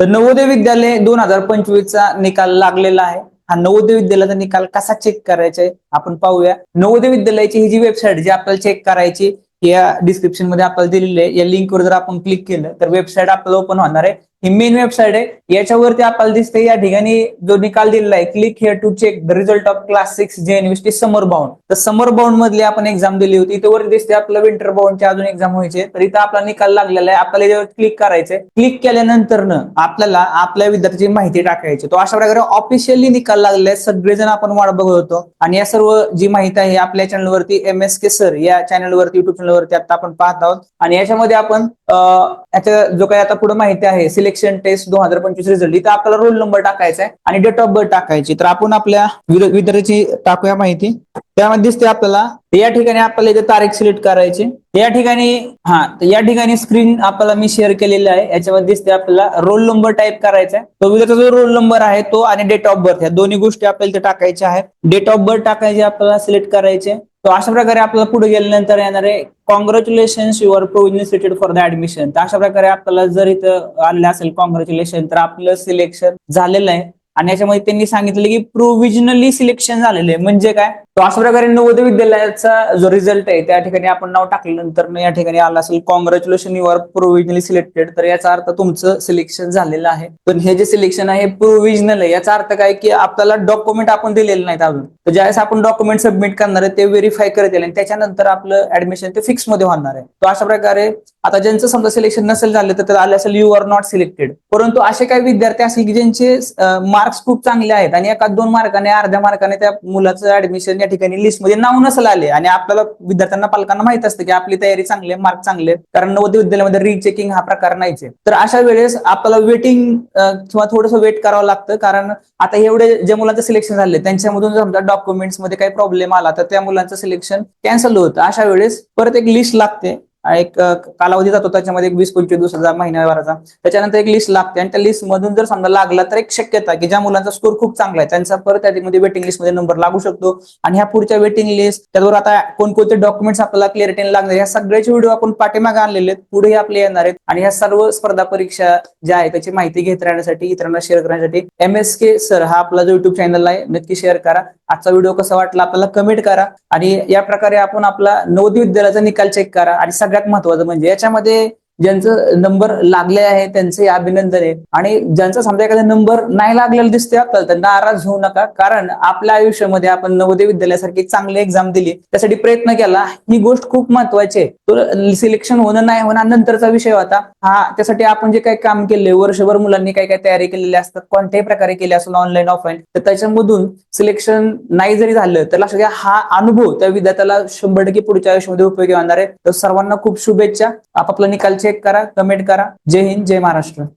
तर नवोदय विद्यालय दोन हजार पंचवीसचा निकाल लागलेला आहे. हा नवोदय विद्यालयाचा निकाल कसा चेक करायचा आहे आपण पाहूया. नवोदय विद्यालयाची ही जी वेबसाईट जी आपल्याला चेक करायची या डिस्क्रिप्शनमध्ये आपल्याला दिलेली आहे. या लिंकवर जर आपण क्लिक केलं तर वेबसाईट आपल्याला ओपन होणार आहे. ही मेन वेबसाईट आहे. याच्यावरती आपल्याला दिसते या ठिकाणी जो निकाल दिलेला आहे click here to check the result of class six J NVST summer bound तर समर बाउंड मधली आपण एक्झाम दिली होती. इथे वरती दिसते आपलं विंटर बाउंडची अजून एक्झाम व्हायचे. तर इथं आपला निकाल लागलेला आहे. आपल्याला याच्यावर क्लिक करायचंय. क्लिक केल्यानंतर आपल्याला आपल्या विद्यार्थ्याची माहिती टाकायची. तो अशा प्रकारे ऑफिशियली निकाल लागलेला आहे. सगळेजण आपण वाट बघत होतो. आणि या सर्व जी माहिती आहे आपल्या चॅनलवरती एम एस के सर या चॅनलवरती युट्यूब चॅनलवरती आता आपण पाहत आहोत. आणि याच्यामध्ये आपण याच्या जो काही आता पुढे माहिती आहे सिलेक्शन टेस्ट दोन हजार पंचवीस रिझल्ट इथं आपल्याला रोल नंबर टाकायचा आहे आणि डेट ऑफ बर्थ टाकायची. तर आपण आपल्या विद्यार्थ्याची टाकूया माहिती. त्यामध्ये दिसते आपल्याला या ठिकाणी आपल्याला इथे तारीख सिलेक्ट करायची. या ठिकाणी हा तर या ठिकाणी स्क्रीन आपल्याला मी शेअर केलेली आहे. याच्यामध्ये दिसते आपल्याला रोल नंबर टाईप करायचा आहे तो विद्यार्थ्याचा जो रोल नंबर आहे तो आणि डेट ऑफ बर्थ या दोन्ही गोष्टी आपल्याला इथे टाकायच्या आहेत. डेट ऑफ बर्थ टाकायची आपल्याला सिलेक्ट करायचे तो अशा प्रकारे आपल्याला पुढे गेल्यानंतर येणार आहे congratulation your provision for the admission तर अशा प्रकारे आपल्याला जर इथं आलेलं असेल कॉंग्रॅच्युलेशन तर आपलं सिलेक्शन झालेलं आहे. आणि याच्यामध्ये त्यांनी सांगितलं की प्रोव्हिजनली सिलेक्शन झालेलं आहे. म्हणजे काय? तो अशा प्रकारे नवोदय विद्यालयाचा जो रिझल्ट आहे त्या ठिकाणी आपण नाव टाकल्यानंतर या ठिकाणी आला असेल कॉंग्रॅच्युलेशन युअर प्रोव्हिजनली सिलेक्टेड तर याचा अर्थ तुमचं सिलेक्शन झालेलं आहे. पण हे जे सिलेक्शन आहे प्रोव्हिजनल आहे. याचा अर्थ काय की आपल्याला डॉक्युमेंट आपण दिलेले नाहीत अजून. तर ज्यावेळेस आपण डॉक्युमेंट सबमिट करणार आहे ते व्हेरीफाय करत येईल. आणि त्याच्यानंतर आपलं ऍडमिशन ते फिक्समध्ये होणार आहे. तो अशा प्रकारे आता ज्यांचं समजा सिलेक्शन नसेल झालं तर आलं असेल यू आर नॉट सिलेक्टेड परंतु असे काही विद्यार्थी असतील की ज्यांचे मार्क मार्क्स खूप चांगले आहेत आणि एका दोन मार्काने अर्ध्या मार्काने त्या मुलाचं ऍडमिशन या ठिकाणी लिस्टमध्ये नाव नसलं आले. आणि आपल्याला विद्यार्थ्यांना पालकांना माहीत असतं की आपली तयारी चांगली आहे मार्क चांगले कारण नवोदय विद्यालयामध्ये रिचेकिंग हा प्रकार नाहीचे तर अशा वेळेस आपल्याला वेटिंग किंवा थोडंसं वेट करावं लागतं. कारण आता एवढे ज्या मुलांचं सिलेक्शन झाले त्यांच्यामधून समजा डॉक्युमेंट्समध्ये काही प्रॉब्लेम आला तर त्या मुलांचं सिलेक्शन कॅन्सल होतं. अशा वेळेस परत एक लिस्ट लागते. एक कालावधी जातो त्याच्यामध्ये एक वीस पंचवीस दिवसाचा महिन्याभराचा त्याच्यानंतर एक लिस्ट लागते आणि त्या लिस्ट मधून जर समजा लागला तर एक शक्यता की ज्या मुलांचा स्कोर खूप चांगला आहे त्यांचा परत त्यामध्ये वेटिंग लिस्टमध्ये नंबर लागू शकतो. आणि ह्या पुढच्या वेटिंग लिस्ट त्याबरोबर आता कोणकोणते डॉक्युमेंट्स आपल्याला क्लिअरिटीने लागणार ह्या सगळ्याचे व्हिडिओ आपण पाठीमागे आणलेले आहेत. पुढे आपले येणार आहेत. आणि ह्या सर्व स्पर्धा परीक्षा ज्या आहेत त्याची माहिती घेत राहण्यासाठी इतरांना शेअर करण्यासाठी एम एस के सर हा आपला जो युट्यूब चॅनल आहे नक्की शेअर करा. आजचा व्हिडिओ कसा वाटला आपल्याला कमेंट करा. आणि या प्रकारे आपण आपला नवोदय विद्यालयाचा निकाल चेक करा. आणि सगळ्यात महत्वाचं म्हणजे याच्यामध्ये ज्यांचं नंबर लागले आहे त्यांचे अभिनंदन आहे. आणि ज्यांचा समजा एखादा नंबर नाही लागलेला दिसतोय आपल्याला तर नाराज होऊ नका. कारण आपल्या आयुष्यामध्ये आपण नवोदय विद्यालयासारखी चांगली एक्झाम दिली त्यासाठी प्रयत्न केला. ही गोष्ट खूप महत्वाची आहे. तो सिलेक्शन होणं नाही होणं नंतरचा विषय होता. हा त्यासाठी आपण जे काही काम केले वर्षभर मुलांनी काय काय तयारी केलेली असतात कोणत्याही प्रकारे केली असेल ऑनलाईन ऑफलाईन तर त्याच्यामधून सिलेक्शन नाही जरी झालं तर लक्षात घ्या हा अनुभव त्या विद्यार्थ्याला शंभर टक्के पुढच्या आयुष्यामध्ये उपयोगी होणार आहे. तर सर्वांना खूप शुभेच्छा. आपापला निकालचे चेक करा कमेंट करा. जय हिंद जय महाराष्ट्र.